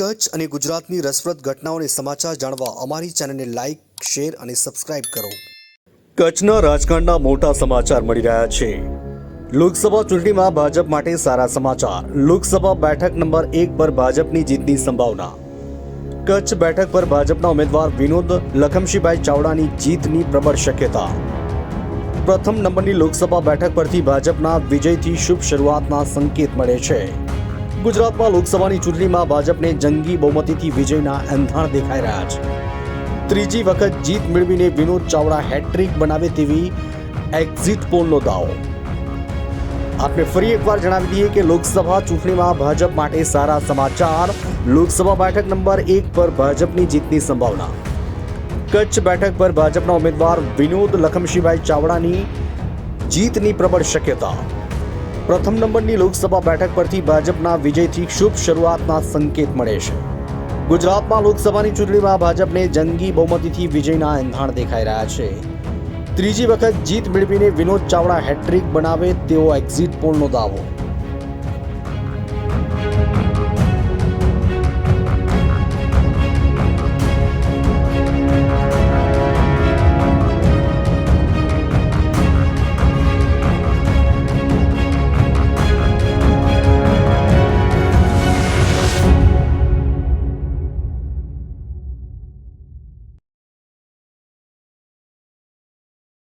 કચ્છ અને ગુજરાતની રસપ્રદ ઘટનાઓને સમાચાર જાણવા અમારી ચેનલને લાઇક શેર અને સબસ્ક્રાઇબ કરો. કચ્છના રાજકારણના મોટા સમાચાર મળી રહ્યા છે. લોકસભા ચૂંટણીમાં ભાજપ માટે સારા સમાચાર. લોકસભા બેઠક નંબર એક પર ભાજપની જીતની સંભાવના. કચ્છ બેઠક પર ભાજપના ઉમેદવાર વિનોદ લખમશીભાઈ ચાવડાની જીતની પ્રબળ શક્યતા. પ્રથમ નંબરની લોકસભા બેઠક પરથી ભાજપના વિજયથી શુભ શરૂઆતના સંકેત મળે છે. ગુજરાતમાં લોકસભાની ચૂંટણીમાં ભાજપને જંગી બહુમતીથી વિજયના એંધાણ દેખાઈ રહ્યા છે. ત્રીજી વખત જીત મેળવીને વિનોદ ચાવડા હેટ્રિક બનાવે તેવી એક્ઝિટ પોલનો દાવો. આપણે ફરી એકવાર જણાવી દઈએ કે લોકસભા ચૂંટણીમાં ભાજપ માટે સારા સમાચાર. લોકસભા બેઠક નંબર એક પર ભાજપની જીતની સંભાવના. કચ્છ બેઠક પર ભાજપના ઉમેદવાર વિનોદ લખમશીભાઈ ચાવડાની જીતની પ્રબળ શક્યતા. પ્રથમ નંબરની લોકસભા બેઠક પરથી ભાજપના વિજયથી શુભ શરૂઆતના સંકેત મળે છે. ગુજરાતમાં લોકસભાની ચૂંટણીમાં ભાજપને જંગી બહુમતીથી વિજયના એંધાણ દેખાઈ રહ્યા છે. ત્રીજી વખત જીત મેળવીને વિનોદ ચાવડા હેટ્રિક બનાવે તેવો એક્ઝિટ પોલનો દાવો.